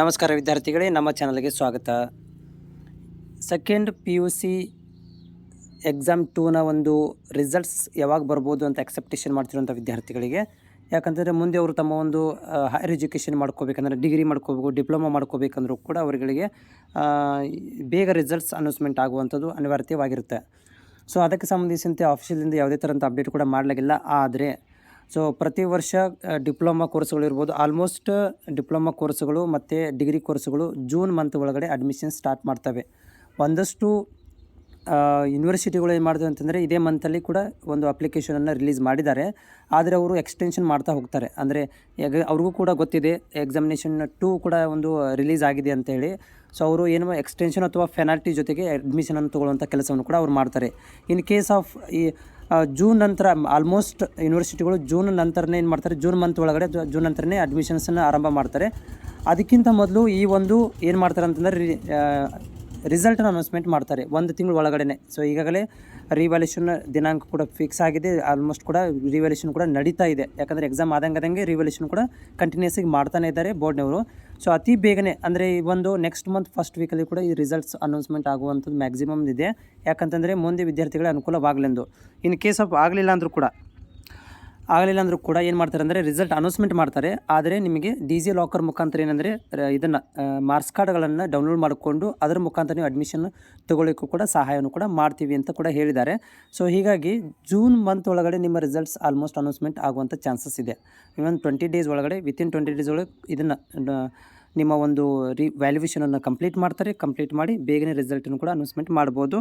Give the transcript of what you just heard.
ನಮಸ್ಕಾರ ವಿದ್ಯಾರ್ಥಿಗಳೇ, ನಮ್ಮ ಚಾನಲ್ಗೆ ಸ್ವಾಗತ. Second P U C exam ಟೂನ ಒಂದು ರಿಸಲ್ಟ್ಸ್ ಯಾವಾಗ ಬರ್ಬೋದು ಅಂತ ಎಕ್ಸೆಪ್ಟೇಷನ್ ಮಾಡ್ತಿರುವಂಥ ವಿದ್ಯಾರ್ಥಿಗಳಿಗೆ. ಯಾಕಂದರೆ ಮುಂದೆ ಅವರು ತಮ್ಮ ಒಂದು ಹೈಯರ್ ಎಜುಕೇಷನ್ ಮಾಡ್ಕೋಬೇಕಂದ್ರೆ ಡಿಗ್ರಿ ಮಾಡ್ಕೋಬೇಕು ಡಿಪ್ಲೊಮಾ ಮಾಡ್ಕೋಬೇಕಂದ್ರೂ ಕೂಡ ಅವರುಗಳಿಗೆ ಬೇಗ ರಿಸಲ್ಟ್ಸ್ ಅನೌನ್ಸ್ಮೆಂಟ್ ಆಗುವಂಥದ್ದು ಅನಿವಾರ್ಯವಾಗಿರುತ್ತೆ. ಸೊ ಅದಕ್ಕೆ ಸಂಬಂಧಿಸಿದಂತೆ ಆಫೀಷಿಯಲಿಂದ ಯಾವುದೇ ಥರಂಥ ಅಪ್ಡೇಟ್ ಕೂಡ ಮಾಡಲಾಗಿಲ್ಲ. ಆದರೆ ಸೊ ಪ್ರತಿ ವರ್ಷ ಡಿಪ್ಲೊಮಾ ಕೋರ್ಸ್ಗಳು ಇರ್ಬೋದು. ಆಲ್ಮೋಸ್ಟ್ ಡಿಪ್ಲೊಮಾ ಕೋರ್ಸ್ಗಳು ಮತ್ತು ಡಿಗ್ರಿ ಕೋರ್ಸ್ಗಳು ಜೂನ್ ಮಂತ್ ಒಳಗಡೆ ಅಡ್ಮಿಷನ್ ಸ್ಟಾರ್ಟ್ ಮಾಡ್ತವೆ. ಒಂದಷ್ಟು ಯೂನಿವರ್ಸಿಟಿಗಳು ಏನು ಮಾಡಿದ್ರು ಅಂತಂದರೆ, ಇದೇ ಮಂತಲ್ಲಿ ಕೂಡ ಒಂದು ಅಪ್ಲಿಕೇಶನನ್ನು ರಿಲೀಸ್ ಮಾಡಿದ್ದಾರೆ. ಆದರೆ ಅವರು ಎಕ್ಸ್ಟೆನ್ಷನ್ ಮಾಡ್ತಾ ಹೋಗ್ತಾರೆ. ಅಂದರೆ ಅವ್ರಿಗೂ ಕೂಡ ಗೊತ್ತಿದೆ ಎಕ್ಸಾಮಿನೇಷನ್ ಟೂ ಕೂಡ ಒಂದು ರಿಲೀಸ್ ಆಗಿದೆ ಅಂತೇಳಿ ಸೊ ಅವರು ಏನು ಎಕ್ಸ್ಟೆನ್ಷನ್ ಅಥವಾ ಫೆನಾಲ್ಟಿ ಜೊತೆಗೆ ಅಡ್ಮಿಷನನ್ನು ತೊಗೊಳ್ಳುವಂಥ ಕೆಲಸವನ್ನು ಕೂಡ ಅವ್ರು ಮಾಡ್ತಾರೆ. ಇನ್ ಕೇಸ್ ಆಫ್ ಈ ಜೂನ್ ನಂತರ ಆಲ್ಮೋಸ್ಟ್ ಯೂನಿವರ್ಸಿಟಿಗಳು ಜೂನ್ ನಂತರನೇ ಏನು ಮಾಡ್ತಾರೆ? ಜೂನ್ ಮಂತ್ ಒಳಗಡೆ ಜೂನ್ ನಂತರನೇ ಅಡ್ಮಿಷನ್ಸನ್ನು ಆರಂಭ ಮಾಡ್ತಾರೆ. ಅದಕ್ಕಿಂತ ಮೊದಲು ಈ ಒಂದು ಏನು ಮಾಡ್ತಾರೆ ಅಂತಂದರೆ ರಿಸಲ್ಟನ್ನು ಅನೌನ್ಸ್ಮೆಂಟ್ ಮಾಡ್ತಾರೆ ಒಂದು ತಿಂಗಳ ಒಳಗಡೆ ಸೊ ಈಗಾಗಲೇ ರಿವ್ಯಾಲ್ಯೂಷನ್ ದಿನಾಂಕ ಕೂಡ ಫಿಕ್ಸ್ ಆಗಿದೆ. ಆಲ್ಮೋಸ್ಟ್ ಕೂಡ ರಿವ್ಯಾಲ್ಯೂಷನ್ ಕೂಡ ನಡೀತಾ ಇದೆ. ಯಾಕಂದರೆ ಎಕ್ಸಾಮ್ ಆದಂಗದಂಗೆ ಆದಂಗೆ ರಿವ್ಯಾಲ್ಯೂಷನ್ ಕೂಡ ಕಂಟಿನ್ಯೂಸ್ ಆಗಿ ಮಾಡ್ತಾನೆ ಇದ್ದಾರೆ ಬೋರ್ಡ್ನವರು ಸೊ ಅತಿ ಬೇಗನೆ ಅಂದರೆ ಈ ಒಂದು ನೆಕ್ಸ್ಟ್ ಮಂತ್ ಫಸ್ಟ್ ವೀಕಲ್ಲಿ ಕೂಡ ಈ ರಿಸಲ್ಟ್ಸ್ ಅನೌನ್ಸ್ಮೆಂಟ್ ಆಗುವಂಥದ್ದು ಮ್ಯಾಕ್ಸಿಮಮ್ ಇದೆ. ಯಾಕಂತಂದರೆ ಮುಂದೆ ವಿದ್ಯಾರ್ಥಿಗಳ ಅನುಕೂಲವಾಗಲೆಂದು. ಇನ್ ಕೇಸ್ ಆಫ್ ಆಗಲಿಲ್ಲ ಅಂದರೂ ಕೂಡ ಆಗಲಿಲ್ಲ ಅಂದರೂ ಕೂಡ ಏನು ಮಾಡ್ತಾರೆ ಅಂದರೆ ರಿಸಲ್ಟ್ ಅನೌನ್ಸ್ಮೆಂಟ್ ಮಾಡ್ತಾರೆ. ಆದರೆ ನಿಮಗೆ ಡಿ ಜಿ ಲಾಕರ್ ಮುಖಾಂತರ ಏನಂದರೆ ಇದನ್ನು ಮಾರ್ಕ್ಸ್ ಕಾರ್ಡ್ಗಳನ್ನು ಡೌನ್ಲೋಡ್ ಮಾಡಿಕೊಂಡು ಅದರ ಮುಖಾಂತರ ನೀವು ಅಡ್ಮಿಷನ್ ತೊಗೊಳ್ಳಿಕ್ಕೂ ಕೂಡ ಸಹಾಯವನ್ನು ಕೂಡ ಮಾಡ್ತೀವಿ ಅಂತ ಕೂಡ ಹೇಳಿದ್ದಾರೆ. ಸೊ ಹೀಗಾಗಿ ಜೂನ್ ಮಂತ್ ಒಳಗಡೆ ನಿಮ್ಮ ರಿಸಲ್ಟ್ಸ್ ಆಲ್ಮೋಸ್ಟ್ ಅನೌನ್ಸ್ಮೆಂಟ್ ಆಗುವಂಥ ಚಾನ್ಸಸ್ ಇದೆ. ಇವನ್ ಟ್ವೆಂಟಿ ಡೇಸ್ ಒಳಗಡೆ ವಿತಿನ್ ಟ್ವೆಂಟಿ ಡೇಸ್ ಒಳಗೆ ಇದನ್ನು ನಿಮ್ಮ ಒಂದು ರಿ ವ್ಯಾಲ್ಯೂಯೇಷನನ್ನು ಕಂಪ್ಲೀಟ್ ಮಾಡ್ತಾರೆ. ಕಂಪ್ಲೀಟ್ ಮಾಡಿ ಬೇಗನೆ ರಿಸಲ್ಟನ್ನು ಕೂಡ ಅನೌನ್ಸ್ಮೆಂಟ್ ಮಾಡ್ಬೋದು.